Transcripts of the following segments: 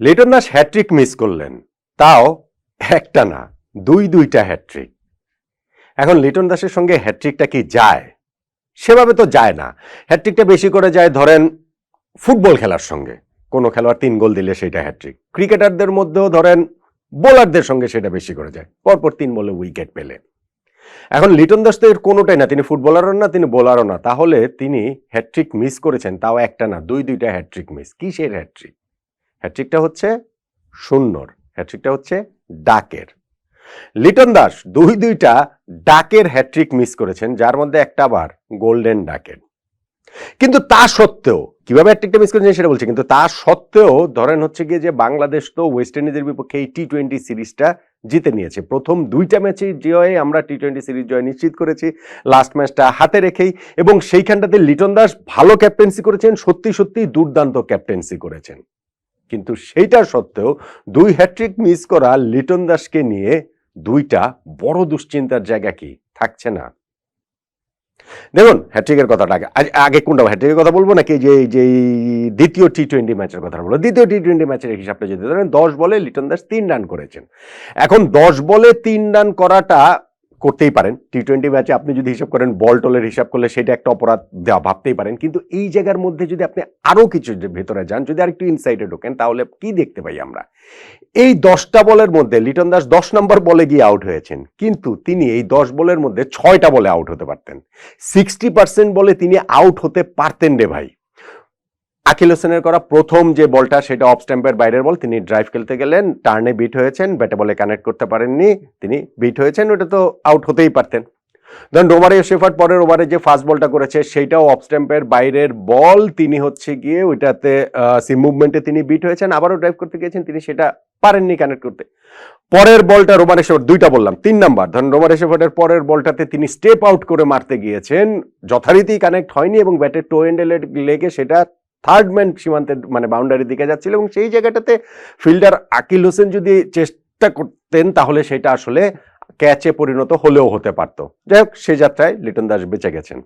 Liton Das hat trick miss করলেন। তাও একটা না, দুই দুইটা হ্যাট্রিক এখন লিটন দাসের সঙ্গে হ্যাট্রিকটা কি যায়? সেভাবে তো যায় না। হ্যাট্রিকটা বেশি করে যায় ধরেন ফুটবল খেলার সঙ্গে। কোনো খেলোয়াড় তিন গোল দিলে সেটা হ্যাট্রিক ক্রিকেটারদের মধ্যেও ধরেন বোলারদের সঙ্গে সেটা বেশি করে যায়। পরপর তিন বলে উইকেট পেলে। এখন লিটন দাস তো এর কোনোটাই না, তিনি ফুটবলারও না, তিনি বোলারও না। তাহলে তিনি হ্যাট্রিক মিস করেছেন, তাও একটা না, দুই দুইটা হ্যাট্রিক মিস। কিসের হ্যাট্রিক হ্যাট্রিকটা হচ্ছে শূন্যর হ্যাট্রিকটা হচ্ছে ডাকের। লিটন দাস দুই দুইটা ডাকের হ্যাট্রিক মিস করেছেন, যার মধ্যে একটা বার গোল্ডেন ডাকের। কিন্তু তা সত্ত্বেও, কীভাবে হ্যাট্রিকটা মিস করেছেন সেটা বলছি, কিন্তু তা সত্ত্বেও ধরেন হচ্ছে গিয়ে যে বাংলাদেশ তো ওয়েস্ট ইন্ডিজের বিপক্ষে এই টি টোয়েন্টি সিরিজটা জিতে নিয়েছে। প্রথম দুইটা ম্যাচে জয়ে আমরা টি টোয়েন্টি সিরিজ জয় নিশ্চিত করেছি লাস্ট ম্যাচটা হাতে রেখেই। এবং সেইখানটাতে লিটন দাস ভালো ক্যাপ্টেন্সি করেছেন, সত্যি সত্যি দুর্দান্ত ক্যাপ্টেন্সি করেছেন। কিন্তু সেইটা সত্ত্বেও দুই হ্যাট্রিক মিস করা লিটন দাসকে নিয়ে দুইটা বড় দুশ্চিন্তার জায়গা কি? থাকছে না। দেখুন হ্যাট্রিকের কথাটা আগে আগে কোনটা হ্যাট্রিকের কথা বলব নাকি যে যে দ্বিতীয় টি টোয়েন্টি ম্যাচের কথা বলব? দ্বিতীয় টি টোয়েন্টি ম্যাচের হিসাবটা যদি ধরেন, দশ বলে লিটন দাস তিন রান করেছেন। এখন দশ বলে তিন রান করাটা করতেই পারেন। টি টোয়েন্টি ম্যাচে আপনি যদি হিসাব করেন বল টলের হিসাব করলে সেটা একটা অপরাধ দেওয়া ভাবতেই পারেন। কিন্তু এই জায়গার মধ্যে যদি আপনি আরও কিছু ভেতরে যান, যদি আরেকটু ইনসাইডে ঢোকেন, তাহলে কি দেখতে পাই আমরা? এই দশটা বলের মধ্যে লিটন দাস দশ নম্বর বলে গিয়ে আউট হয়েছেন। কিন্তু তিনি এই দশ বলের মধ্যে ছয়টা বলে আউট হতে পারতেন। সিক্সটি পার্সেন্ট বলে তিনি আউট হতে পারতেন রে ভাই। আকিল হোসেনের করা প্রথম যে বলটা, সেটা অফ স্ট্যাম্পের বাইরের বল। তিনি ড্রাইভ খেলতে গেলেন টার্নে বিট হয়েছেন ব্যাটে বলে কানেক্ট করতে পারেননি, তিনি বিট হয়েছেন, ওটা তো আউট হতেই পারতেন। ধরুন রোমারে শেফার্ড পরের ওভারে যে ফার্স্ট বলটা করেছে সেইটাও অফ স্ট্যাম্পের বাইরের বল তিনি হচ্ছে গিয়ে ওইটাতে সিম মুভমেন্টে তিনি বিট হয়েছেন, আবারও ড্রাইভ করতে গিয়েছেন, তিনি সেটা পারেননি কানেক্ট করতে। পরের বলটা রোমার শেফার্ড দুইটা বললাম, তিন নাম্বার ধরুন রোমার শেফার্ডের পরের বলটাতে তিনি স্টেপ আউট করে মারতে গিয়েছেন, যথারীতি কানেক্ট হয়নি এবং ব্যাটের টো এন্ডে লেগে সেটা থার্ড ম্যান সীমান্তের মানে বাউন্ডারির দিকে যাচ্ছিল এবং সেই জায়গাটাতে ফিল্ডার আকিল হোসেন যদি চেষ্টা করতেন, তাহলে সেটা আসলে ক্যাচে পরিণত হলেও হতে পারত। যাই হোক, সে যাত্রায় লিটন দাস বেঁচে গেছেন।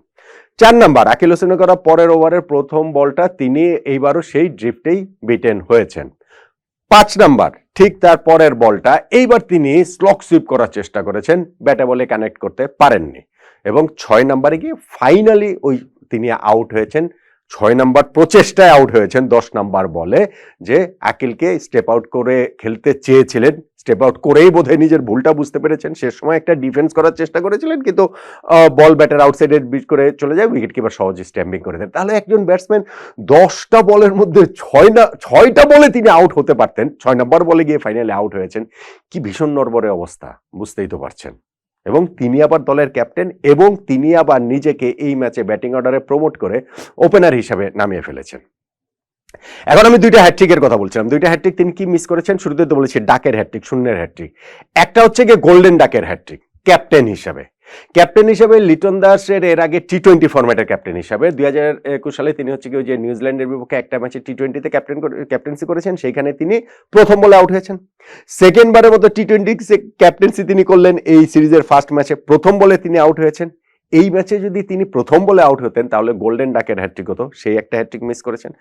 চার নাম্বার, আকিল হোসেনের করা পরের ওভারের প্রথম বলটা তিনি এইবারও সেই ড্রিফটেই বিটেন হয়েছেন। পাঁচ নাম্বার, ঠিক তার পরের বলটা এইবার তিনি স্লক সুইপ করার চেষ্টা করেছেন ব্যাটে বলে কানেক্ট করতে পারেননি। এবং ছয় নাম্বারে গিয়ে ফাইনালি ওই তিনি আউট হয়েছেন। ছয় নাম্বার প্রচেষ্টায় আউট হয়েছেন, দশ নাম্বার বলে, যে আকিলকে স্টেপ আউট করে খেলতে চেয়েছিলেন স্টেপ আউট করেই বোধহয় নিজের ভুলটা বুঝতে পেরেছেন। সে সময় একটা ডিফেন্স করার চেষ্টা করেছিলেন, কিন্তু বল ব্যাটার আউটসাইডে বিট করে চলে যায় উইকেট কিপার সহজে স্ট্যাম্পিং করে দেন। তাহলে একজন ব্যাটসম্যান দশটা বলের মধ্যে ছয় না, ছয়টা বলে তিনি আউট হতে পারতেন। ছয় নম্বর বলে গিয়ে ফাইনালে আউট হয়েছেন। কি ভীষণ নরবরে অবস্থা, বুঝতেই তো পারছেন। এবং তিনি আবার দলের ক্যাপ্টেন এবং তিনি আবার নিজেকে এই ম্যাচে ব্যাটিং অর্ডারে প্রমোট করে ওপেনার হিসাবে নামিয়ে ফেলেছেন। এখন আমি দুইটা হ্যাট্রিকের কথা বলছিলাম। দুইটা হ্যাট্রিক তিনি কি মিস করেছেন? শুরুতে তো বলেছি, ডাকের হ্যাটট্রিক শূন্যের হ্যাটট্রিক একটা হচ্ছে গিয়ে গোল্ডেন ডাকের হ্যাটট্রিক ক্যাপ্টেন হিসাবে। ক্যাপ্টেন হিসাবে লিটন দাসের এর আগে টি টোয়েন্টি ফর্মেটের ক্যাপ্টেন হিসাবে। দুই হাজার একুশ সালে তিনি হচ্ছে কি যে নিউজিল্যান্ডের বিপক্ষে একটা ম্যাচে টি টোয়েন্টিতে ক্যাপ্টেন ক্যাপ্টেন্সি করেছেন। সেখানে তিনি প্রথম বলে আউট হয়েছেন। সেকেন্ডবারের মতো টি টোয়েন্টি ক্যাপ্টেন্সি তিনি করলেন। এই সিরিজের ফার্স্ট ম্যাচে প্রথম বলে তিনি আউট হয়েছেন। এই ম্যাচে যদি তিনি প্রথম বলে আউট হতেন, তাহলে গোল্ডেন ডাকের হ্যাট্রিক হতো। সেই একটা হ্যাট্রিক মিস করেছেন।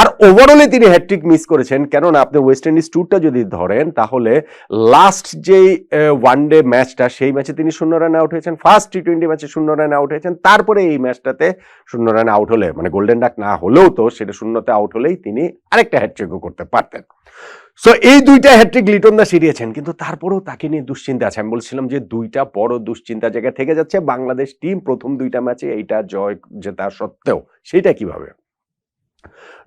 আর ওভারঅলে তিনি হ্যাট্রিক মিস করেছেন, কেননা আপনি ওয়েস্ট ইন্ডিজ ট্যুরটা যদি ধরেন, তাহলে লাস্ট যেই ওয়ান ডে ম্যাচটা সেই ম্যাচে তিনি শূন্য রানে আউট হয়েছেন। ফার্স্ট টি টোয়েন্টি ম্যাচে শূন্য রানে আউট হয়েছেন। তারপরে এই ম্যাচটাতে শূন্য রানে আউট হলে মানে গোল্ডেন ডাক না হলেও তো সেটা শূন্যতে আউট হলেই তিনি আরেকটা হ্যাট্রিকও করতে পারতেন। সো এই দুইটা হ্যাট্রিক লিটন দা সিরিয়েছেন, কিন্তু তারপরেও তাকে নিয়ে দুশ্চিন্তা আছে। আমি বলছিলাম যে দুইটা বড় দুশ্চিন্তা জায়গায় থেকে যাচ্ছে, বাংলাদেশ টিম প্রথম দুইটা ম্যাচে এইটা জয় জেতা সত্ত্বেও। সেটা কীভাবে?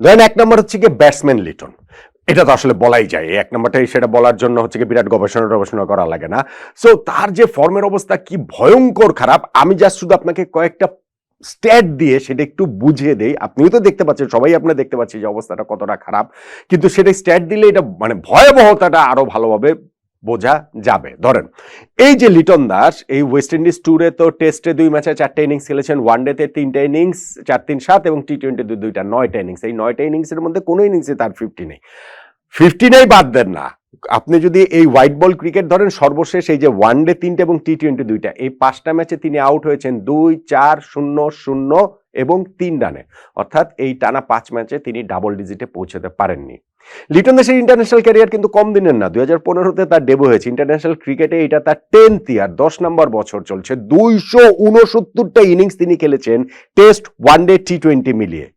ধরেন এক নম্বর হচ্ছে গিয়ে ব্যাটসম্যান লিটন। এটা তো আসলে বলাই যায়, এক নম্বরটাই সেটা বলার জন্য হচ্ছে কি বিরাট গবেষণা গবেষণা করা লাগে না। সো তার যে ফর্মের অবস্থা কি ভয়ঙ্কর খারাপ, আমি জাস্ট শুধু আপনাকে কয়েকটা স্ট্যাট দিয়ে সেটা একটু বুঝিয়ে দেই। আপনিও তো দেখতে পাচ্ছেন, সবাই আপনারা দেখতে পাচ্ছেন যে অবস্থাটা কতটা খারাপ। কিন্তু সেটা স্ট্যাট দিলে এটা মানে ভয়াবহতাটা আরও ভালোভাবে বোঝা যাবে। ধরেন, এই যে লিটন দাস, এই ওয়েস্ট ইন্ডিজ ট্যুরে তো টেস্টে দুই ম্যাচে চারটে ইনিংস খেলেছেন ওয়ান ডেতে তিনটে ইনিংস চার, তিন, সাত এবং টি টোয়েন্টিতে দুইটা, নয়টা ইনিংস এই নয়টা ইনিংসের মধ্যে কোনো ইনিংসে তার ফিফটি নেই। ফিফটি নেই বাদ দেন না। আপনি যদি এই হোয়াইট বল ক্রিকেট ধরেন, সর্বশেষ এই যে ওয়ান ডে তিনটে এবং টি টোয়েন্টি দুইটা, এই পাঁচটা ম্যাচে তিনি আউট হয়েছেন দুই, চার, শূন্য শূন্য এবং তিন রানে অর্থাৎ এই টানা পাঁচ ম্যাচে তিনি ডাবল ডিজিটে পৌঁছাতে পারেননি। লিটন দাসের ইন্টারন্যাশনাল ক্যারিয়ার কিন্তু কম দিনের না। দুই হাজার পনেরোতে তার ডেবু হয়েছে। ইন্টারন্যাশনাল ক্রিকেটে এটা তার টেন্থ ইয়ার দশ নম্বর বছর চলছে। দুইশো উনসত্তরটা ইনিংস তিনি খেলেছেন test one day T twenty মিলিয়ে।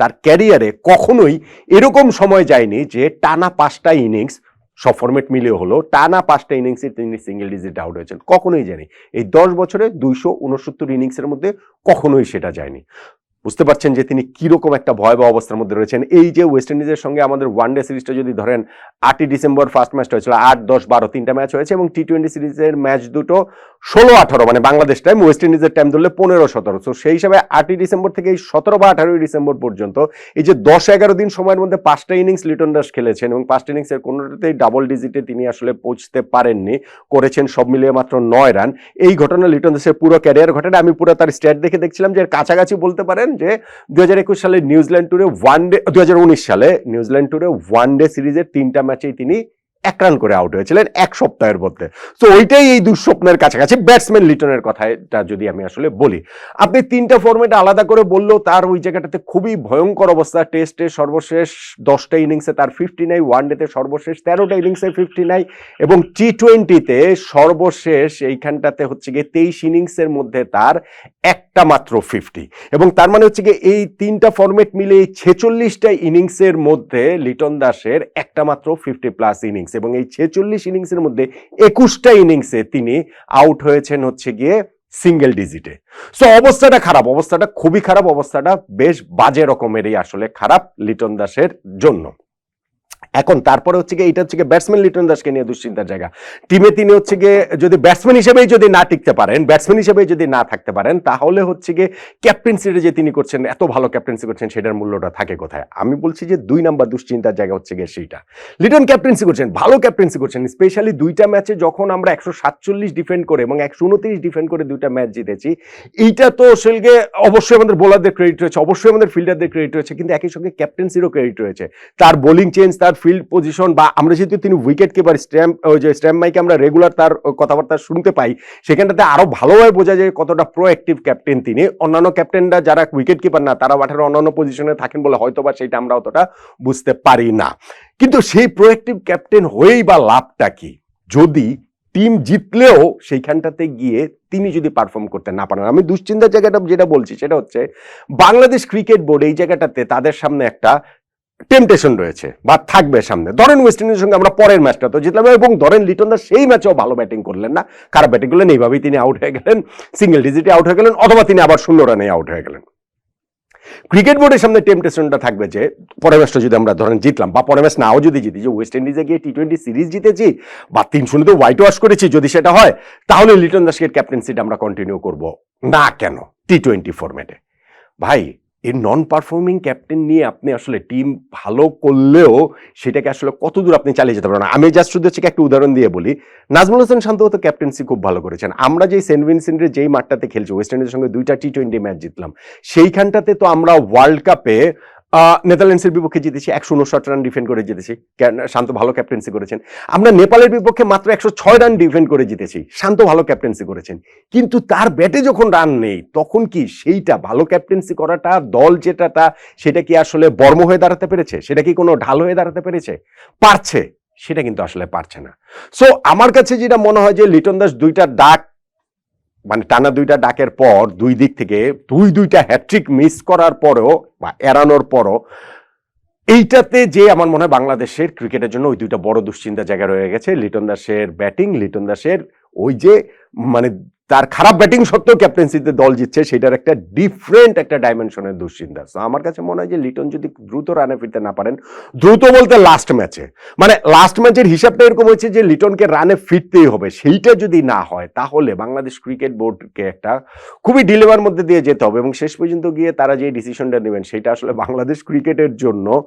তার ক্যারিয়ারে কখনোই এরকম সময় যায়নি যে টানা পাঁচটা ইনিংস সব ফর্মেট মিলিয়ে হলো। টানা পাঁচটা ইনিংসে তিনি সিঙ্গেল ডিজিট আউট হয়েছেন। কখনোই জানি এই দশ বছরে দুইশো উনসত্তর ইনিংসের মধ্যে কখনোই সেটা যায়নি। বুঝতে পারছেন যে তিনি কীরকম একটা ভয়াবহ অবস্থার মধ্যে রয়েছেন। এই যে ওয়েস্ট ইন্ডিজের সঙ্গে আমাদের ওয়ান ডে সিরিজটা যদি ধরেন, আটই ডিসেম্বর ফার্স্ট ম্যাচটা হয়েছিল, আট, দশ, বারো তিনটা ম্যাচ হয়েছে এবং টি টোয়েন্টি সিরিজের ম্যাচ দুটো ষোলো, আঠারো মানে বাংলাদেশ টাইম ওয়েস্ট ইন্ডিজের টাইম ধরলে পনেরো, সতেরো। তো সেই হিসাবে আটই ডিসেম্বর থেকে এই সতেরো বা আঠারোই ডিসেম্বর পর্যন্ত এই যে দশ, এগারো দিন সময়ের মধ্যে পাঁচটা ইনিংস লিটন দাস খেলেছেন এবং পাঁচটা ইনিংসের কোনোটাতেই ডাবল ডিজিটে তিনি আসলে পৌঁছতে পারেননি, করেছেন সব মিলিয়ে মাত্র নয় রান এই ঘটনা লিটন দাসের পুরো ক্যারিয়ার ঘটনা আমি পুরো তার স্ট্যাট দেখে দেখছিলাম যে কাছাকাছি বলতে পারেন যে দু হাজার একুশ সালে নিউজিল্যান্ড টুরে ওয়ান ডে দু হাজার উনিশ সালে নিউজিল্যান্ড টুরে ওয়ান ডে সিরিজের তিনটা ম্যাচেই তিনি এক রান করে আউট হয়েছিলেন এক সপ্তাহের মধ্যে। তো ওইটাই এই দুঃস্বপ্নের কাছাকাছি। ব্যাটসম্যান লিটনের কথাটা যদি আমি আসলে বলি, আপনি তিনটা ফর্মেট আলাদা করে বললেও তার ওই জায়গাটাতে খুবই ভয়ঙ্কর অবস্থা। টেস্টে সর্বশেষ দশটা ইনিংসে তার ফিফটি নাই ওয়ান ডেতে সর্বশেষ তেরোটা ইনিংসে ফিফটি নাই এবং টি টোয়েন্টিতে সর্বশেষ এইখানটাতে হচ্ছে গিয়ে তেইশ ইনিংসের মধ্যে তার একটা মাত্র ফিফটি এবং তার মানে হচ্ছে গিয়ে এই তিনটা ফরম্যাট মিলে এই ছেচল্লিশটা ইনিংসের মধ্যে লিটন দাসের একটা মাত্র ফিফটি প্লাস ইনিংস এবং এই ছেচল্লিশ ইনিংসের মধ্যে একুশটা ইনিংসে তিনি আউট হয়েছেন হচ্ছে গিয়ে সিঙ্গেল ডিজিটে সো অবস্থাটা খারাপ, অবস্থাটা খুবই খারাপ, অবস্থাটা বেশ বাজে রকমেরই আসলে খারাপ লিটন দাসের জন্য। এখন তারপরে হচ্ছে গিয়ে এটা হচ্ছে গিয়ে ব্যাটসম্যান লিটন দাসকে নিয়ে দুশ্চিন্তার জায়গা। টিমে তিনি হচ্ছে গিয়ে যদি ব্যাটসম্যান হিসেবেই যদি না টিকতে পারেন ব্যাটসম্যান হিসেবেই যদি না থাকতে পারেন, তাহলে হচ্ছে গিয়ে ক্যাপ্টেন্সিটা যে তিনি করছেন, এত ভালো ক্যাপ্টেন্সি করছেন, সেটার মূল্যটা থাকে কোথায়? আমি বলছি যে দুই নাম্বার দুশ্চিন্তার জায়গা হচ্ছে গিয়ে সেইটা। লিটন ক্যাপ্টেন্সি করছেন, ভালো ক্যাপ্টেন্সি করছেন স্পেশালি দুইটা ম্যাচে যখন আমরা একশো সাতচল্লিশ ডিফেন্ড করে এবং একশো উনত্রিশ ডিফেন্ড করে দুইটা ম্যাচ জিতেছি, এইটা তো আসলে অবশ্যই আমাদের বোলারদের ক্রেডিট রয়েছে, অবশ্যই আমাদের ফিল্ডারদের ক্রেডিট রয়েছে, কিন্তু একই সঙ্গে ক্যাপ্টেন্সিরও ক্রেডিট রয়েছে। তার বোলিং চেঞ্জ তার ফিল্ড পজিশন বা আমরা যেহেতু তিনি উইকেট কিপার স্ট্যাম্প ওই যে স্ট্যাম্প মাইকে আমরা রেগুলার তার কথাবার্তা শুনতে পাই, সেখানটাতে আরও ভালোভাবে বোঝা যায় কতটা প্রো অ্যাক্টিভ ক্যাপ্টেন তিনি। অন্যান্য ক্যাপ্টেনরা যারা উইকেট কিপার না, তারা মাঠের অন্যান্য পজিশনে থাকেন বলে হয়তো বা সেটা আমরা অতটা বুঝতে পারি না। কিন্তু সেই প্রোয়েক্টিভ ক্যাপ্টেন হয়েই বা লাভটা কি? যদি টিম জিতলেও সেইখানটাতে গিয়ে তিনি যদি পারফর্ম করতে না পারেন, আমি দুশ্চিন্তার জায়গাটা যেটা বলছি সেটা হচ্ছে, বাংলাদেশ ক্রিকেট বোর্ড এই জায়গাটাতে তাদের সামনে একটা টেম্পটেশন রয়েছে বা থাকবে সামনে। ধরেন ওয়েস্ট ইন্ডিজের সঙ্গে আমরা পরের ম্যাচটা তো জিতলাম এবং ধরেন লিটন দাস সেই ম্যাচেও ভালো ব্যাটিং করলেন না। খারাপ ব্যাটিং করলেন, এইভাবেই তিনি আউট হয়ে গেলেন সিঙ্গেল ডিজিটে আউট হয়ে গেলেন, অথবা তিনি আবার শূন্য রানে আউট হয়ে গেলেন। ক্রিকেট বোর্ডের সামনে টেম্পটেশনটা থাকবে যে, পরের ম্যাচটা যদি আমরা ধরেন জিতলাম বা পরের ম্যাচ নাও যদি জিতি, যে ওয়েস্ট ইন্ডিজে গিয়ে টি টোয়েন্টি সিরিজ জিতেছি বা তিন শূন্যতে হোয়াইট ওয়াশ করেছি যদি সেটা হয়, তাহলে লিটন দাসকে ক্যাপ্টেন্সিটা আমরা কন্টিনিউ করব। না কেন? টি টোয়েন্টি ফরম্যাটে ভাই এই নন পারফর্মিং ক্যাপ্টেন নিয়ে আপনি আসলে টিম ভালো করলেও সেটাকে আসলে কত দূর আপনি চালিয়ে যেতে পারেন আমি জাস্ট শুধু হচ্ছে একটা উদাহরণ দিয়ে বলি, নাজমুল হোসেন শান্ত তো ক্যাপ্টেন্সি খুব ভালো করেছেন। আমরা যেই সেন্ট ভিনসেন্টের যেই মাঠটাতে খেলছি ওয়েস্ট ইন্ডিজের সঙ্গে দুইটা টি টোয়েন্টি ম্যাচ জিতলাম, সেইখানটাতে তো আমরা ওয়ার্ল্ড কাপে নেদারল্যান্ডসের বিপক্ষে জিতেছি, একশো উনষাট রান ডিফেন্ড করে জিতেছি। শান্ত ভালো ক্যাপ্টেন্সি করেছেন। আমরা নেপালের বিপক্ষে মাত্র একশো ছয় রান ডিফেন্ড করে জিতেছি। শান্ত ভালো ক্যাপ্টেন্সি করেছেন। কিন্তু তার ব্যাটে যখন রান নেই, তখন কি সেইটা ভালো ক্যাপ্টেন্সি করাটা, দল যেটাটা সেটা কি আসলে বর্ম হয়ে দাঁড়াতে পেরেছে? সেটা কি কোনো ঢাল হয়ে দাঁড়াতে পেরেছে? পারছে। সেটা কিন্তু আসলে পারছে না। সো আমার কাছে যেটা মনে হয় যে লিটন দাস দুইটা ডাক মানে টানা দুইটা ডাকের পর দুই দিক থেকে দুই দুইটা হ্যাট্রিক মিস করার পরেও বা এড়ানোর পরও এইটাতে যে আমার মনে হয় বাংলাদেশের ক্রিকেটের জন্য ওই দুইটা বড় দুশ্চিন্তার জায়গা রয়ে গেছে। লিটন দাসের ব্যাটিং লিটন দাসের ওই যে মানে তার খারাপ ব্যাটিং সত্ত্বেও ক্যাপ্টেন্সিতে দল জিতছে, সেটার একটা ডিফারেন্ট একটা ডাইমেনশনের দুশ্চিন্তা। So, আমার কাছে মনে হয় যে, লিটন যদি দ্রুত রানে ফিরতে না পারেন, দ্রুত বলতে লাস্ট ম্যাচে মানে লাস্ট ম্যাচের হিসাবটা এরকম হয়েছে যে, লিটনকে রানে ফিরতেই হবে। সেইটা যদি না হয়, তাহলে বাংলাদেশ ক্রিকেট বোর্ডকে একটা খুবই ডিলেভার মধ্যে দিয়ে যেতে হবে এবং শেষ পর্যন্ত গিয়ে তারা যে ডিসিশনটা নেবেন, সেটা আসলে বাংলাদেশ ক্রিকেটের জন্য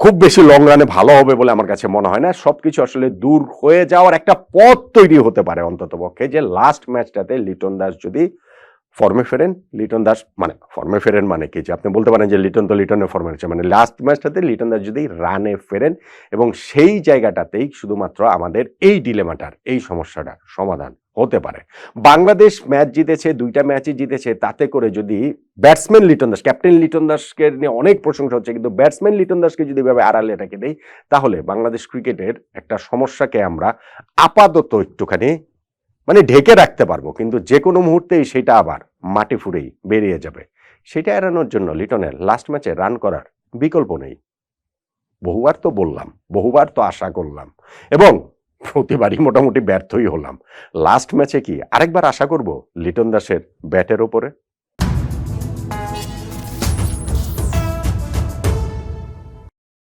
খুব বেশি লং রানে ভালো হবে বলে আমার কাছে মনে হয় না। সবকিছু আসলে দূর হয়ে যাওয়ার একটা পথ তৈরি হতে পারে অন্তত পক্ষে যে লাস্ট ম্যাচটাতে লিটন দাস যদি ফর্মে ফেরেন, লিটন দাস মানে ফর্মে ফেরেন মানে কি? যে আপনি বলতে পারেন যে লিটন তো লিটনের ফর্মে আছে মানে লাস্ট ম্যাচটাতে লিটন দাস যদি রানে ফেরেন এবং সেই জায়গাটাতেই শুধুমাত্র আমাদের এই ডিলেমাটার এই সমস্যাটার সমাধান। হতে পারে। বাংলাদেশ ম্যাচ জিতেছে, দুইটা ম্যাচই জিতেছে, তাতে করে যদি ব্যাটসম্যান লিটন দাস, ক্যাপ্টেন লিটন দাসকে নিয়ে অনেক প্রশংসা হচ্ছে, কিন্তু ব্যাটসম্যান লিটন দাসকে যদি এভাবে আড়ালে রেখে দেই, তাহলে বাংলাদেশ ক্রিকেটের একটা সমস্যাকে আমরা আপাতত একটুখানি মানে ঢেকে রাখতে পারব, কিন্তু যে কোনো মুহূর্তেই সেটা আবার মাটি ফুরেই বেরিয়ে যাবে। সেটা এড়ানোর জন্য লিটনের লাস্ট ম্যাচে রান করার বিকল্প নেই। বহুবার তো বললাম, বহুবার তো আশা করলাম। এবং প্রতিবারই মোটামুটি ব্যর্থই হলাম। লাস্ট ম্যাচে কি আরেকবার আশা করব লিটন দাসের ব্যাটের ওপরে